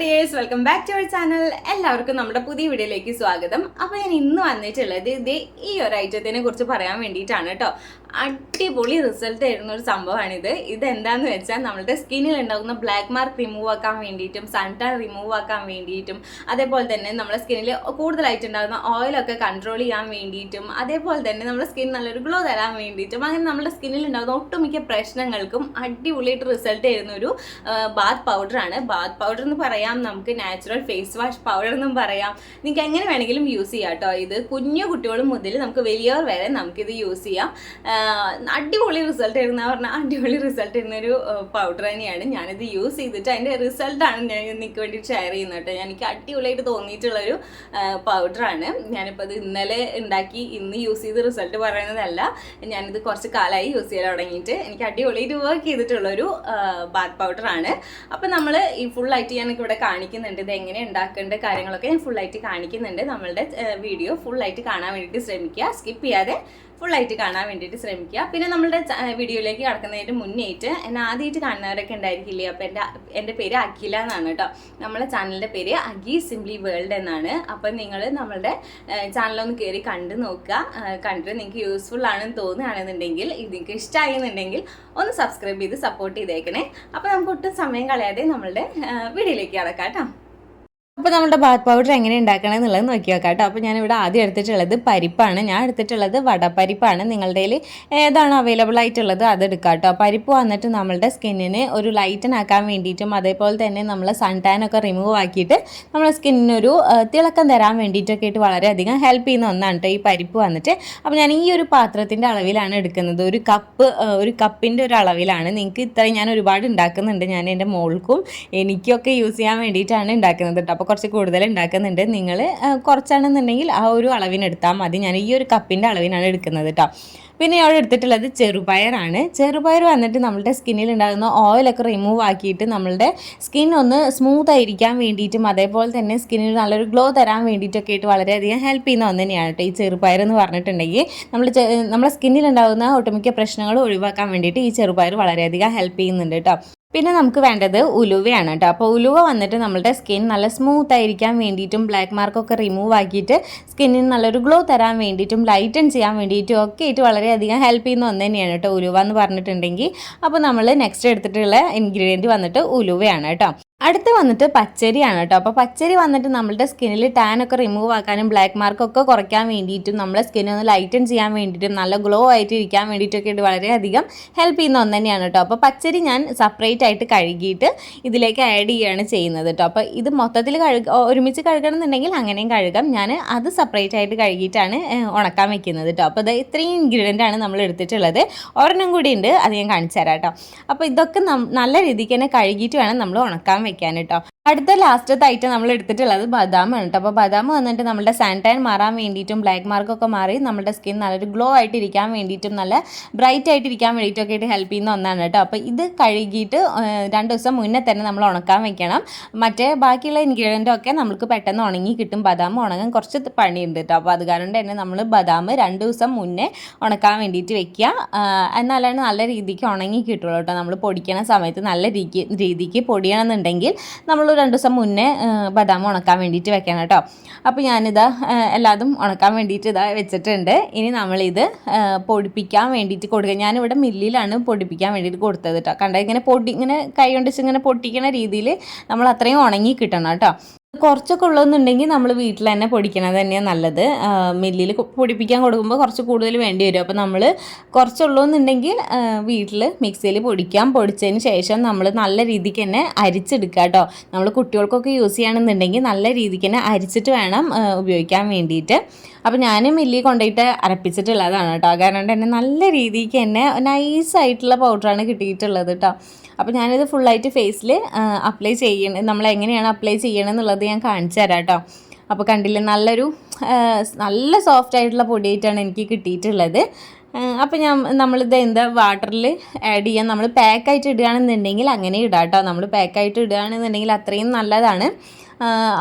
Dears welcome back to our channel എല്ലാവർക്കും നമ്മുടെ പുതിയ വീഡിയോയിലേക്ക് സ്വാഗതം. അപ്പോൾ ഞാൻ ഇന്ന് വന്നിട്ടുള്ളത് ഇത് ഈ ഒരു ഐറ്റത്തിനെ കുറിച്ച് പറയാൻ വേണ്ടിയിട്ടാണ് കേട്ടോ. അടിപൊളി റിസൾട്ട് തരുന്ന ഒരു സംഭവമാണിത്. ഇത് എന്താന്ന് വെച്ചാൽ നമ്മളുടെ സ്കിന്നിൽ ഉണ്ടാകുന്ന ബ്ലാക്ക് മാർക്ക് റിമൂവ് ആക്കാൻ വേണ്ടിയിട്ടും സൺടാൻ റിമൂവ് ആക്കാൻ വേണ്ടിയിട്ടും അതേപോലെ തന്നെ നമ്മുടെ സ്കിന്നിൽ കൂടുതലായിട്ട് ഉണ്ടാകുന്ന ഓയിലൊക്കെ കൺട്രോൾ ചെയ്യാൻ വേണ്ടിയിട്ടും അതേപോലെ തന്നെ നമ്മുടെ സ്കിൻ നല്ലൊരു ഗ്ലോ തരാൻ വേണ്ടിയിട്ടും അങ്ങനെ നമ്മുടെ സ്കിന്നിൽ ഉണ്ടാകുന്ന ഒട്ടുമിക്ക പ്രശ്നങ്ങൾക്കും അടിപൊളിയായിട്ട് റിസൾട്ട് തരുന്ന ഒരു ബാത്ത് പൗഡറാണ് ബാത്ത് പൗഡർ എന്ന് പറയാം നമുക്ക് നാച്ചുറൽ ഫേസ് വാഷ് പൗഡർ എന്നും പറയാം. നിങ്ങൾക്ക് എങ്ങനെ വേണമെങ്കിലും യൂസ് ചെയ്യാം കേട്ടോ ഇത് കുഞ്ഞു കുട്ടികൾ മുതൽ നമുക്ക് വലിയവർ വരെ നമുക്കിത് യൂസ് ചെയ്യാം. അടിപൊളി റിസൾട്ട് തരുന്ന പറഞ്ഞാൽ അടിപൊളി റിസൾട്ട് ഒരു പൗഡർ തന്നെയാണ്. ഞാനിത് യൂസ് ചെയ്തിട്ട് അതിന്റെ റിസൾട്ടാണ് ഞാൻ നിങ്ങൾക്ക് വേണ്ടി ഷെയർ ചെയ്യുന്നത് കേട്ടോ. എനിക്ക് അടിപൊളിയായിട്ട് തോന്നിയിട്ടുള്ളൊരു പൗഡറാണ് ഞാനിപ്പോൾ ഇത് ഇന്നലെ ഉണ്ടാക്കി ഇന്ന് യൂസ് ചെയ്ത് റിസൾട്ട് പറയുന്നതല്ല. ഞാനിത് കുറച്ച് കാലമായി യൂസ് ചെയ്യാൻ തുടങ്ങിയിട്ട് എനിക്ക് അടിപൊളിയായിട്ട് വർക്ക് ചെയ്തിട്ടുള്ളൊരു ബാത്ത് പൗഡറാണ് അപ്പോൾ നമ്മൾ ഈ ഫുള്ളായിട്ട് ഞാൻ ഇവിടെ കാണിക്കുന്നുണ്ട്. ഇത് എങ്ങനെ ഉണ്ടാക്കേണ്ട കാര്യങ്ങളൊക്കെ ഞാൻ ഫുള്ളായിട്ട് കാണിക്കുന്നുണ്ട്. നമ്മളുടെ വീഡിയോ ഫുള്ളായിട്ട് കാണാൻ വേണ്ടിയിട്ട് ശ്രമിക്കുക. സ്കിപ്പ് ചെയ്യാതെ ഫുള്ളായിട്ട് കാണാൻ വേണ്ടിയിട്ട് ശ്രമിക്കുക. പിന്നെ നമ്മുടെ വീഡിയോയിലേക്ക് കടക്കുന്നതിന് മുന്നേറ്റ് എന്നെ ആദ്യമായിട്ട് കാണുന്നവരൊക്കെ ഉണ്ടായിരിക്കില്ലേ? അപ്പോൾ എന്റെ എന്റെ പേര് അഖില എന്നാണ് കേട്ടോ. നമ്മളെ ചാനലിന്റെ പേര് അഗി സിംപ്ലി വേൾഡ് എന്നാണ്. അപ്പം നിങ്ങൾ നമ്മളുടെ ചാനലൊന്ന് കയറി കണ്ട് നോക്കുക. കണ്ടിട്ട് നിങ്ങൾക്ക് യൂസ്ഫുൾ ആണെന്ന് തോന്നുകയാണെന്നുണ്ടെങ്കിൽ ഇത് നിങ്ങൾക്ക് ഇഷ്ടമായിരുന്നുണ്ടെങ്കിൽ ഒന്ന് സബ്സ്ക്രൈബ് ചെയ്ത് സപ്പോർട്ട് ചെയ്തേക്കണേ. അപ്പോൾ നമുക്ക് ഒട്ടും സമയം കളയാതെ നമ്മളുടെ വീഡിയോയിലേക്ക് കടക്കാം കേട്ടോ. അപ്പോൾ നമ്മുടെ ബാത്ത് പൗഡർ എങ്ങനെ ഉണ്ടാക്കണം എന്നുള്ളത് നോക്കി നോക്കാം കേട്ടോ. അപ്പോൾ ഞാനിവിടെ ആദ്യം എടുത്തിട്ടുള്ളത് പരിപ്പാണ്. ഞാൻ എടുത്തിട്ടുള്ളത് വടപ്പരിപ്പാണ്. നിങ്ങളുടെ കയ്യിൽ ഏതാണ് അവൈലബിൾ ആയിട്ടുള്ളത് അത് എടുക്കാം കേട്ടോ. പരിപ്പ് വന്നിട്ട് നമ്മളുടെ സ്കിന്നിന് ഒരു ലൈറ്റൻ ആക്കാൻ വേണ്ടിയിട്ടും അതേപോലെ തന്നെ നമ്മൾ സൺ ടാൻ ഒക്കെ റിമൂവ് ആക്കിയിട്ട് നമ്മുടെ സ്കിന്നിനൊരു തിളക്കം തരാൻ വേണ്ടിയിട്ടൊക്കെ ആയിട്ട് വളരെയധികം ഹെൽപ്പ് ചെയ്യുന്ന ഒന്നാണ് കേട്ടോ ഈ പരിപ്പ് വന്നിട്ട്. അപ്പോൾ ഞാൻ ഈ ഒരു പാത്രത്തിന്റെ അളവിലാണ് എടുക്കുന്നത്. ഒരു കപ്പ് ഒരു കപ്പിന്റെ ഒരു അളവിലാണ്. നിങ്ങൾക്ക് ഇത്രയും ഞാൻ ഒരുപാട് ഉണ്ടാക്കുന്നുണ്ട്. ഞാൻ എന്റെ മോൾക്കും എനിക്കൊക്കെ യൂസ് ചെയ്യാൻ വേണ്ടിയിട്ടാണ് ഉണ്ടാക്കുന്നത് കേട്ടോ. അപ്പോൾ കുറച്ച് കൂടുതൽ ഉണ്ടാക്കുന്നുണ്ട്. നിങ്ങൾ കുറച്ചാണെന്നുണ്ടെങ്കിൽ ആ ഒരു അളവിനെടുത്താൽ മതി. ഞാൻ ഈ ഒരു കപ്പിന്റെ അളവിനാണ് എടുക്കുന്നത് കേട്ടോ പിന്നെ അവിടെ എടുത്തിട്ടുള്ളത് ചെറുപയറാണ്. ചെറുപയർ വന്നിട്ട് നമ്മളുടെ സ്കിന്നിൽ ഉണ്ടാകുന്ന ഓയിലൊക്കെ റിമൂവ് ആക്കിയിട്ട് നമ്മളുടെ സ്കിൻ ഒന്ന് സ്മൂത്ത് ആയിരിക്കാൻ വേണ്ടിയിട്ടും അതേപോലെ തന്നെ സ്കിന്നിന് നല്ലൊരു ഗ്ലോ തരാൻ വേണ്ടിയിട്ടൊക്കെ ആയിട്ട് വളരെയധികം ഹെൽപ്പ് ചെയ്യുന്ന ഒന്ന് തന്നെയാണ് കേട്ടോ ഈ ചെറുപയർ എന്ന് പറഞ്ഞിട്ടുണ്ടെങ്കിൽ. നമ്മൾ നമ്മുടെ സ്കിന്നിൽ ഉണ്ടാകുന്ന ഒട്ടുമിക്ക പ്രശ്നങ്ങൾ ഒഴിവാക്കാൻ വേണ്ടിയിട്ട് ഈ ചെറുപയർ വളരെയധികം ഹെൽപ്പ് ചെയ്യുന്നുണ്ട് കേട്ടോ പിന്നെ നമുക്ക് വേണ്ടത് ഉലുവയാണ് കേട്ടോ അപ്പോൾ ഉലുവ വന്നിട്ട് നമ്മളുടെ സ്കിൻ നല്ല സ്മൂത്ത് ആയിരിക്കാൻ വേണ്ടിയിട്ടും ബ്ലാക്ക് മാർക്കൊക്കെ റിമൂവ് ആക്കിയിട്ട് സ്കിന്നിന് നല്ലൊരു ഗ്ലോ തരാൻ വേണ്ടിയിട്ടും ലൈറ്റൻ ചെയ്യാൻ വേണ്ടിയിട്ടും ഒക്കെ ആയിട്ട് വളരെയധികം ഹെൽപ്പ് ചെയ്യുന്ന ഒന്ന് തന്നെയാണ് കേട്ടോ ഉലുവ എന്ന് പറഞ്ഞിട്ടുണ്ടെങ്കിൽ. അപ്പോൾ നമ്മൾ നെക്സ്റ്റ് എടുത്തിട്ടുള്ള ഇൻഗ്രീഡിയന്റ് വന്നിട്ട് ഉലുവയാണ് കേട്ടോ അടുത്ത് വന്നിട്ട് പച്ചരിയാണ് കേട്ടോ. അപ്പോൾ പച്ചരി വന്നിട്ട് നമ്മളുടെ സ്കിന്നിൽ ടാൻ ഒക്കെ റിമൂവ് ആക്കാനും ബ്ലാക്ക് മാർക്കൊക്കെ കുറയ്ക്കാൻ വേണ്ടിയിട്ടും നമ്മളെ സ്കിന്നെ ഒന്ന് ലൈറ്റൻ ചെയ്യാൻ വേണ്ടിയിട്ടും നല്ല ഗ്ലോ ആയിട്ട് ഇരിക്കാൻ വേണ്ടിയിട്ടൊക്കെ ഇത് വളരെയധികം ഹെൽപ്പ് ചെയ്യുന്ന ഒന്ന് തന്നെയാണ് കേട്ടോ. അപ്പോൾ പച്ചരി ഞാൻ സെപ്പറേറ്റ് ആയിട്ട് കഴുകിയിട്ട് ഇതിലേക്ക് ആഡ് ചെയ്യുകയാണ് ചെയ്യുന്നത് കേട്ടോ. അപ്പോൾ ഇത് മൊത്തത്തിൽ കഴുക ഒരുമിച്ച് കഴുകണം എന്നുണ്ടെങ്കിൽ അങ്ങനെയും കഴുകാം. ഞാൻ അത് സെപ്പറേറ്റ് ആയിട്ട് കഴുകിയിട്ടാണ് ഉണക്കാൻ വെക്കുന്നത് കേട്ടോ. അപ്പോൾ ഇത് ഇത്രയും ഇൻഗ്രീഡിയന്റ് ആണ് നമ്മൾ എടുത്തിട്ടുള്ളത്. ഒരെണ്ണം കൂടി ഉണ്ട് അത് ഞാൻ കാണിച്ചു തരാം കേട്ടോ. അപ്പോൾ ഇതൊക്കെ നല്ല രീതിക്ക് തന്നെ കഴുകിയിട്ട് വേണം നമ്മൾ ഉണക്കാൻ വെക്കാൻ കേട്ടോ അടുത്ത ലാസ്റ്റത്തെ ഐറ്റം നമ്മൾ എടുത്തിട്ടുള്ളത് ബദാമാണ് കേട്ടോ അപ്പോൾ ബദാം വന്നിട്ട് നമ്മുടെ സാന്റൈൻ മാറാൻ വേണ്ടിയിട്ടും ബ്ലാക്ക് മാർക്കൊക്കെ മാറി നമ്മുടെ സ്കിൻ നല്ലൊരു ഗ്ലോ ആയിട്ട് ഇരിക്കാൻ വേണ്ടിയിട്ടും നല്ല ബ്രൈറ്റ് ആയിട്ട് ഇരിക്കാൻ വേണ്ടിയിട്ടൊക്കെ ആയിട്ട് ഹെൽപ്പ് ചെയ്യുന്ന ഒന്നാണ് കേട്ടോ അപ്പോൾ ഇത് കഴുകിയിട്ട് രണ്ട് ദിവസം മുന്നേ തന്നെ നമ്മൾ ഉണക്കാൻ വെക്കണം. മറ്റേ ബാക്കിയുള്ള ഇൻഗ്രീഡിയന്റ് ഒക്കെ നമുക്ക് പെട്ടെന്ന് ഉണങ്ങി കിട്ടും. ബദാം ഉണങ്ങാൻ കുറച്ച് പണിയുണ്ട് കേട്ടോ അപ്പോൾ അത് കാരണം തന്നെ നമ്മൾ ബദാം രണ്ട് ദിവസം മുന്നേ ഉണക്കാൻ വേണ്ടിയിട്ട് വെക്കുക. എന്നാലാണ് നല്ല രീതിക്ക് ഉണങ്ങി കിട്ടുള്ളൂ കേട്ടോ നമ്മൾ പൊടിക്കണ സമയത്ത് നല്ല രീതിക്ക് രീതിക്ക് പൊടിയണമെന്നുണ്ടെങ്കിൽ നമ്മൾ രണ്ട് ദിവസം മുന്നേ ബദാം ഉണക്കാൻ വേണ്ടിയിട്ട് വെക്കണം കേട്ടോ. അപ്പോൾ ഞാനിതാ എല്ലാതും ഉണക്കാൻ വേണ്ടിയിട്ട് ഇതാ വെച്ചിട്ടുണ്ട്. ഇനി നമ്മളിത് പൊടിപ്പിക്കാൻ വേണ്ടിയിട്ട് കൊടുക്കുക ഞാനിവിടെ മില്ലിലാണ് പൊടിപ്പിക്കാൻ വേണ്ടിയിട്ട് കൊടുത്തത് കേട്ടോ. കണ്ട? ഇങ്ങനെ പൊടി ഇങ്ങനെ കൈ കൊണ്ടിച്ച് ഇങ്ങനെ പൊട്ടിക്കണ രീതിയിൽ നമ്മൾ അത്രയും ഉണങ്ങി കിട്ടണം കേട്ടോ. കുറച്ചൊക്കെ ഉള്ളതെന്നുണ്ടെങ്കിൽ നമ്മൾ വീട്ടിൽ തന്നെ പൊടിക്കണത് തന്നെയാണ് നല്ലത്. മില്ലിൽ പൊടിപ്പിക്കാൻ കൊടുക്കുമ്പോൾ കുറച്ച് കൂടുതൽ വേണ്ടി വരും. അപ്പോൾ നമ്മൾ കുറച്ചുള്ളതെന്നുണ്ടെങ്കിൽ വീട്ടിൽ മിക്സിയിൽ പൊടിക്കാം. പൊടിച്ചതിന് ശേഷം നമ്മൾ നല്ല രീതിക്ക് തന്നെ അരിച്ചെടുക്കുക കേട്ടോ. നമ്മൾ കുട്ടികൾക്കൊക്കെ യൂസ് ചെയ്യണമെന്നുണ്ടെങ്കിൽ നല്ല രീതിക്ക് തന്നെ അരിച്ചിട്ട് വേണം ഉപയോഗിക്കാൻ വേണ്ടിയിട്ട്. അപ്പോൾ ഞാൻ മില്ലിൽ കൊണ്ടുപോയിട്ട് അരപ്പിച്ചിട്ടുള്ളതാണ് കേട്ടോ. കാരണം തന്നെ നല്ല രീതിക്ക് തന്നെ നൈസായിട്ടുള്ള പൗഡറാണ് കിട്ടിയിട്ടുള്ളത് കേട്ടോ. അപ്പോൾ ഞാനിത് ഫുള്ളായിട്ട് ഫേസിൽ അപ്ലൈ ചെയ്യണം നമ്മൾ എങ്ങനെയാണ് അപ്ലൈ ചെയ്യണം എന്നുള്ളത് ഞാൻ കാണിച്ചു തരാം കേട്ടോ അപ്പോൾ കണ്ടില്ലേ നല്ലൊരു നല്ല സോഫ്റ്റ് ആയിട്ടുള്ള പൊടിയായിട്ടാണ് എനിക്ക് കിട്ടിയിട്ടുള്ളത്. അപ്പോൾ ഞാൻ നമ്മളിത് എന്താ വാട്ടറിൽ ആഡ് ചെയ്യാൻ നമ്മൾ പാക്കായിട്ട് ഇടുകയാണെന്നുണ്ടെങ്കിൽ അങ്ങനെ ഇടാം കേട്ടോ നമ്മൾ പാക്കായിട്ട് ഇടുകയാണെന്നുണ്ടെങ്കിൽ അത്രയും നല്ലതാണ്.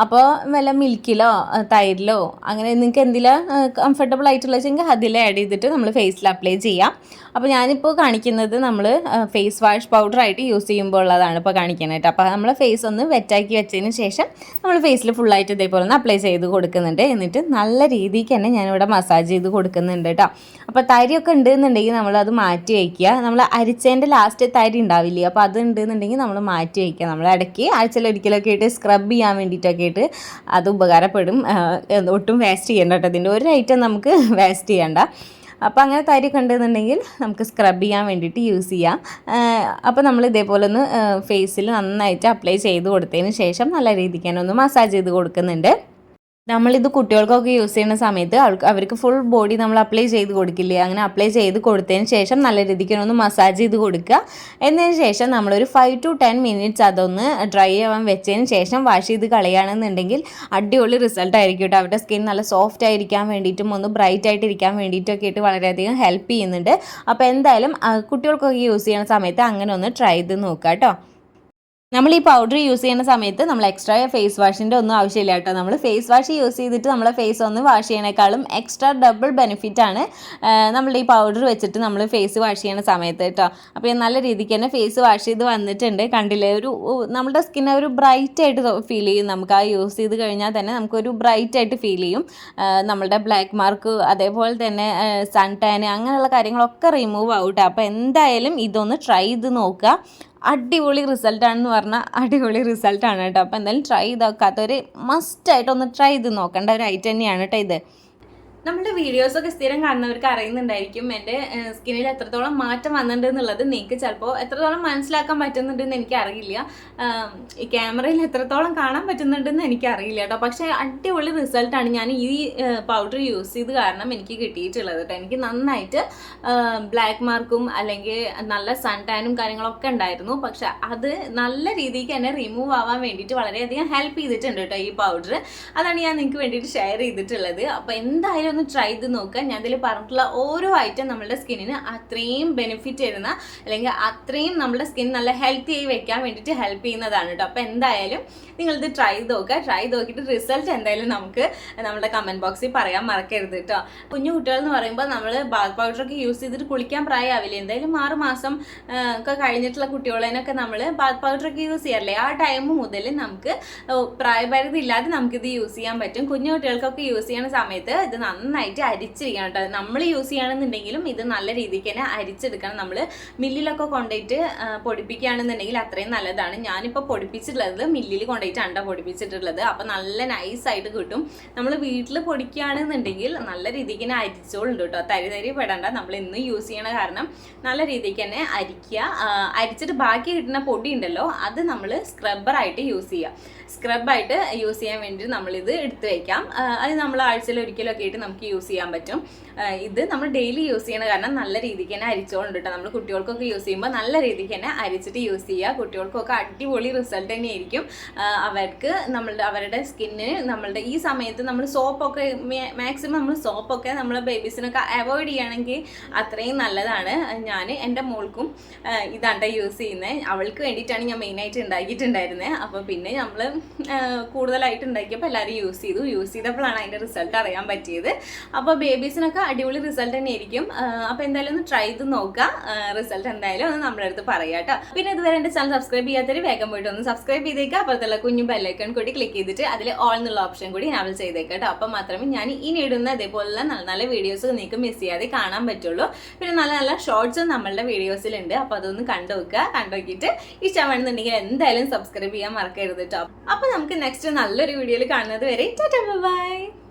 അപ്പോൾ വല്ല മിൽക്കിലോ തൈരിലോ അങ്ങനെ നിങ്ങൾക്ക് എന്തെങ്കിലും കംഫർട്ടബിൾ ആയിട്ടുള്ള വെച്ചെങ്കിൽ അതിൽ ആഡ് ചെയ്തിട്ട് നമ്മൾ ഫേസിൽ അപ്ലൈ ചെയ്യാം. അപ്പോൾ ഞാനിപ്പോൾ കാണിക്കുന്നത് നമ്മൾ ഫേസ് വാഷ് പൗഡറായിട്ട് യൂസ് ചെയ്യുമ്പോൾ ഉള്ളതാണ് ഇപ്പോൾ കാണിക്കാനായിട്ട് അപ്പോൾ നമ്മൾ ഫേസ് ഒന്ന് വെറ്റാക്കി വെച്ചതിന് ശേഷം നമ്മൾ ഫേസിൽ ഫുള്ളായിട്ട് ഇതേപോലെ ഒന്ന് അപ്ലൈ ചെയ്ത് കൊടുക്കുന്നുണ്ട്. എന്നിട്ട് നല്ല രീതിക്ക് തന്നെ ഞാനിവിടെ മസാജ് ചെയ്ത് കൊടുക്കുന്നുണ്ട് കേട്ടോ അപ്പോൾ തരിയൊക്കെ ഉണ്ടെന്നുണ്ടെങ്കിൽ നമ്മളത് മാറ്റി വയ്ക്കുക. നമ്മൾ അരിച്ചതിന്റെ ലാസ്റ്റ് തരി ഉണ്ടാവില്ലേ അപ്പോൾ അത് ഉണ്ടെന്നുണ്ടെങ്കിൽ നമ്മൾ മാറ്റി വയ്ക്കുക. നമ്മൾ ഇടയ്ക്ക് ആഴ്ചയിൽ ഒരിക്കലൊക്കെ ആയിട്ട് സ്ക്രബ് ചെയ്യാൻ വേണ്ടിയിട്ടൊക്കെ ആയിട്ട് അത് ഉപകാരപ്പെടും. ഒട്ടും വേസ്റ്റ് ചെയ്യേണ്ട കേട്ടോ ഇതിന്റെ. ഒരു ഐറ്റം നമുക്ക് വേസ്റ്റ് ചെയ്യേണ്ട. അപ്പോൾ അങ്ങനെ തരി കണ്ടെന്നുണ്ടെങ്കിൽ നമുക്ക് സ്ക്രബ് ചെയ്യാൻ വേണ്ടിയിട്ട് യൂസ് ചെയ്യാം. അപ്പോൾ നമ്മൾ ഇതേപോലെ ഒന്ന് ഫേസിൽ നന്നായിട്ട് അപ്ലൈ ചെയ്ത് കൊടുത്തതിന് ശേഷം നല്ല രീതിക്ക് തന്നെ ഒന്ന് മസാജ് ചെയ്ത് കൊടുക്കുന്നുണ്ട്. നമ്മളിത് കുട്ടികൾക്കൊക്കെ യൂസ് ചെയ്യുന്ന സമയത്ത് അവർക്ക് ഫുൾ ബോഡി നമ്മൾ അപ്ലൈ ചെയ്ത് കൊടുക്കില്ലേ? അങ്ങനെ അപ്ലൈ ചെയ്ത് കൊടുത്തതിന് ശേഷം നല്ല രീതിക്ക് ഒന്ന് മസാജ് ചെയ്ത് കൊടുക്കുക. എന്നതിന് ശേഷം നമ്മളൊരു ഫൈവ് ടു ടെൻ മിനിറ്റ്സ് അതൊന്ന് ഡ്രൈ ആവാൻ വെച്ചതിന് ശേഷം വാഷ് ചെയ്ത് കളയുകയാണെന്നുണ്ടെങ്കിൽ അടിപൊളി റിസൾട്ട് ആയിരിക്കും കേട്ടോ അവരുടെ സ്കിൻ നല്ല സോഫ്റ്റ് ആയിരിക്കാൻ വേണ്ടിയിട്ടും ഒന്ന് ബ്രൈറ്റ് ആയിട്ട് ഇരിക്കാൻ വേണ്ടിയിട്ടൊക്കെ ആയിട്ട് വളരെയധികം ഹെൽപ്പ് ചെയ്യുന്നുണ്ട്. അപ്പോൾ എന്തായാലും കുട്ടികൾക്കൊക്കെ യൂസ് ചെയ്യുന്ന സമയത്ത് അങ്ങനെ ഒന്ന് ട്രൈ ചെയ്ത് നോക്കുക കേട്ടോ നമ്മൾ ഈ പൗഡർ യൂസ് ചെയ്യുന്ന സമയത്ത് നമ്മൾ എക്സ്ട്രാ ഫേസ് വാഷിന്റെ ഒന്നും ആവശ്യമില്ല കേട്ടോ. നമ്മൾ ഫേസ് വാഷ് യൂസ് ചെയ്തിട്ട് നമ്മളെ ഫേസ് ഒന്ന് വാഷ് ചെയ്യണേക്കാളും എക്സ്ട്രാ ഡബിൾ ബെനിഫിറ്റ് ആണ് നമ്മൾ ഈ പൗഡർ വെച്ചിട്ട് നമ്മൾ ഫേസ് വാഷ് ചെയ്യുന്ന സമയത്ത് കേട്ടോ. അപ്പോൾ നല്ല രീതിക്ക് തന്നെ ഫേസ് വാഷ് ചെയ്ത് വന്നിട്ടുണ്ട്. കണ്ടില്ലേ? ഒരു നമ്മുടെ സ്കിൻ ഒരു ബ്രൈറ്റ് ആയിട്ട് ഫീൽ ചെയ്യും നമുക്ക്. ആ യൂസ് ചെയ്ത് കഴിഞ്ഞാൽ തന്നെ നമുക്കൊരു ബ്രൈറ്റ് ആയിട്ട് ഫീൽ ചെയ്യും. നമ്മളുടെ ബ്ലാക്ക് മാർക്ക് അതേപോലെ തന്നെ സൺ ടാൻ അങ്ങനെയുള്ള കാര്യങ്ങളൊക്കെ റിമൂവ് ആവും ട്ടോ. അപ്പോൾ എന്തായാലും ഇതൊന്ന് ട്രൈ ചെയ്ത് നോക്കുക. അടിപൊളി റിസൾട്ടാണെന്ന് പറഞ്ഞാൽ അടിപൊളി റിസൾട്ടാണ് കേട്ടോ. അപ്പോൾ എന്തായാലും ട്രൈ ചെയ്ത് നോക്കാത്തവർ മസ്റ്റായിട്ട് ഒന്ന് ട്രൈ ചെയ്ത് നോക്കേണ്ട ഒരു ഐറ്റം തന്നെയാണ് കേട്ടോ ഇത്. നമ്മുടെ വീഡിയോസൊക്കെ സ്ഥിരം കാണുന്നവർക്ക് അറിയുന്നുണ്ടായിരിക്കും എന്റെ സ്കിന്നിൽ എത്രത്തോളം മാറ്റം വന്നിട്ടുണ്ട് എന്നുള്ളത്. നിങ്ങൾക്ക് ചിലപ്പോൾ എത്രത്തോളം മനസ്സിലാക്കാൻ പറ്റുന്നുണ്ടെന്ന് എനിക്ക് അറിയില്ല. ഈ ക്യാമറയിൽ എത്രത്തോളം കാണാൻ പറ്റുന്നുണ്ടെന്ന് എനിക്ക് അറിയില്ല കേട്ടോ. പക്ഷേ അടിപൊളി റിസൾട്ടാണ് ഞാൻ ഈ പൗഡർ യൂസ് ചെയ്ത് കാരണം എനിക്ക് കിട്ടിയിട്ടുള്ളത് കേട്ടോ. എനിക്ക് നന്നായിട്ട് ബ്ലാക്ക് മാർക്കും അല്ലെങ്കിൽ നല്ല സൺ ടാനും കാര്യങ്ങളൊക്കെ ഉണ്ടായിരുന്നു. പക്ഷെ അത് നല്ല രീതിക്ക് എന്നെ റിമൂവ് ആവാൻ വേണ്ടിയിട്ട് വളരെയധികം ഹെൽപ്പ് ചെയ്തിട്ടുണ്ട് കേട്ടോ ഈ പൗഡർ അതാണ് ഞാൻ നിങ്ങൾക്ക് വേണ്ടിയിട്ട് ഷെയർ ചെയ്തിട്ടുള്ളത്. അപ്പോൾ എന്തായാലും ഒന്ന് ട്രൈ ചെയ്ത് നോക്കുക. ഞാൻ ഇതിൽ പറഞ്ഞിട്ടുള്ള ഓരോ ഐറ്റം നമ്മുടെ സ്കിന്നിന് അത്രയും ബെനിഫിറ്റ് ചെയ്യുന്ന അല്ലെങ്കിൽ അത്രയും നമ്മുടെ സ്കിൻ നല്ല ഹെൽത്തി ആയി വെക്കാൻ വേണ്ടിയിട്ട് ഹെൽപ്പ് ചെയ്യുന്നതാണ് കേട്ടോ അപ്പോൾ എന്തായാലും നിങ്ങളിത് ട്രൈ ചെയ്ത് നോക്കുക. ട്രൈ ചെയ്ത് നോക്കിയിട്ട് റിസൾട്ട് എന്തായാലും നമുക്ക് നമ്മുടെ കമന്റ് ബോക്സിൽ പറയാൻ മറക്കരുത് കേട്ടോ കുഞ്ഞു കുട്ടികൾ എന്ന് പറയുമ്പോൾ നമ്മൾ ബാത്ത് പൗഡറൊക്കെ യൂസ് ചെയ്തിട്ട് കുളിക്കാൻ പ്രായമാവില്ല? എന്തായാലും ആറ് മാസം ഒക്കെ കഴിഞ്ഞിട്ടുള്ള കുട്ടികളേനൊക്കെ നമ്മൾ ബാത്ത് പൗഡറൊക്കെ യൂസ് ചെയ്യാറില്ലേ? ആ ടൈം മുതൽ നമുക്ക് പ്രായപരിധി ഇല്ലാതെ നമുക്കിത് യൂസ് ചെയ്യാൻ പറ്റും. കുഞ്ഞു കുട്ടികൾക്കൊക്കെ യൂസ് ചെയ്യുന്ന സമയത്ത് ഇത് നന്നായിട്ട് അരിച്ചിരിക്കണം കേട്ടോ. നമ്മൾ യൂസ് ചെയ്യുകയാണെന്നുണ്ടെങ്കിലും ഇത് നല്ല രീതിക്ക് തന്നെ അരിച്ചെടുക്കണം. നമ്മൾ മില്ലിലൊക്കെ കൊണ്ടുപോയിട്ട് പൊടിപ്പിക്കുകയാണെന്നുണ്ടെങ്കിൽ അത്രയും നല്ലതാണ്. ഞാനിപ്പോൾ പൊടിപ്പിച്ചിട്ടുള്ളത് മില്ലിൽ കൊണ്ടുപോയിട്ടാണ് ട്ടോ പൊടിപ്പിച്ചിട്ടുള്ളത്. അപ്പോൾ നല്ല നൈസായിട്ട് കിട്ടും. നമ്മൾ വീട്ടിൽ പൊടിക്കുകയാണെന്നുണ്ടെങ്കിൽ നല്ല രീതിക്ക് തന്നെ അരിച്ചോളുണ്ട് കേട്ടോ. തരി തരി പെടണ്ട. നമ്മൾ ഇന്ന് യൂസ് ചെയ്യണ കാരണം നല്ല രീതിക്ക് തന്നെ അരിക്കുക. അരിച്ചിട്ട് ബാക്കി കിട്ടുന്ന പൊടി ഉണ്ടല്ലോ അത് നമ്മൾ സ്ക്രബ്ബറായിട്ട് യൂസ് ചെയ്യുക. സ്ക്രബായിട്ട് യൂസ് ചെയ്യാൻ വേണ്ടി നമ്മളിത് എടുത്ത് വയ്ക്കാം അത് നമ്മൾ ആഴ്ചയിൽ ഒരിക്കലൊക്കെ ആയിട്ട് നമുക്ക് യൂസ് ചെയ്യാൻ പറ്റും. ഇത് നമ്മൾ ഡെയിലി യൂസ് ചെയ്യണ കാരണം നല്ല രീതിക്ക് തന്നെ അരിച്ചോണ്ട് കേട്ടോ നമ്മൾ കുട്ടികൾക്കൊക്കെ യൂസ് ചെയ്യുമ്പോൾ നല്ല രീതിക്ക് തന്നെ അരിച്ചിട്ട് യൂസ് ചെയ്യുക. കുട്ടികൾക്കൊക്കെ അടിപൊളി റിസൾട്ട് തന്നെയായിരിക്കും. അവർക്ക് നമ്മളുടെ അവരുടെ സ്കിന്നിന് നമ്മളുടെ ഈ സമയത്ത് നമ്മൾ സോപ്പൊക്കെ മാക്സിമം നമ്മൾ സോപ്പൊക്കെ നമ്മൾ ബേബീസിനൊക്കെ അവോയ്ഡ് ചെയ്യുകയാണെങ്കിൽ അത്രയും നല്ലതാണ്. ഞാൻ എന്റെ മോൾക്കും ഇതാണ് യൂസ് ചെയ്യുന്നത് അവൾക്ക് വേണ്ടിയിട്ടാണ് ഞാൻ മെയിനായിട്ട് ഉണ്ടാക്കിയിട്ടുണ്ടായിരുന്നത് അപ്പോൾ പിന്നെ നമ്മൾ കൂടുതലായിട്ട് ഉണ്ടാക്കിയപ്പോൾ എല്ലാവരും യൂസ് ചെയ്തു. യൂസ് ചെയ്തപ്പോഴാണ് അതിന്റെ റിസൾട്ട് അറിയാൻ പറ്റിയത്. അപ്പോൾ ബേബീസിനൊക്കെ അടിപൊളി റിസൾട്ട് തന്നെ ആയിരിക്കും അപ്പോൾ എന്തായാലും ഒന്ന് ട്രൈ ചെയ്ത് നോക്കുക. റിസൾട്ട് എന്തായാലും ഒന്ന് നമ്മുടെ അടുത്ത് പറയാം കേട്ടോ. പിന്നെ ഇതുവരെ എന്റെ ചാനൽ സബ്സ്ക്രൈബ് ചെയ്യാത്തൊരു വേഗം പോയിട്ട് ഒന്ന് സബ്സ്ക്രൈബ് ചെയ്തേക്കുക അപ്പോഴത്തുള്ള കുഞ്ഞു ബെല്ലൈക്കൺ കൂടി ക്ലിക്ക് ചെയ്തിട്ട് അതിൽ ഓൾ എന്നുള്ള ഓപ്ഷൻ കൂടി ഞാൻ ചെയ്തേക്കാം കേട്ടോ. അപ്പോൾ മാത്രമേ ഞാൻ ഇനി ഇടുന്ന ഇതേപോലുള്ള നല്ല നല്ല വീഡിയോസ് നിങ്ങൾക്ക് മിസ് ചെയ്യാതെ കാണാൻ പറ്റുള്ളൂ. പിന്നെ നല്ല നല്ല ഷോർട്സും നമ്മളുടെ വീഡിയോസിലുണ്ട് അപ്പോൾ അതൊന്ന് കണ്ടു നോക്കുക. കണ്ടു ഇഷ്ടമാണെന്നുണ്ടെങ്കിൽ എന്തായാലും സബ്സ്ക്രൈബ് ചെയ്യാൻ മറക്കരുത് കേട്ടോ. അപ്പോൾ നമുക്ക് നെക്സ്റ്റ് നല്ലൊരു വീഡിയോയിൽ കാണുന്നത് വരെ ബൈ.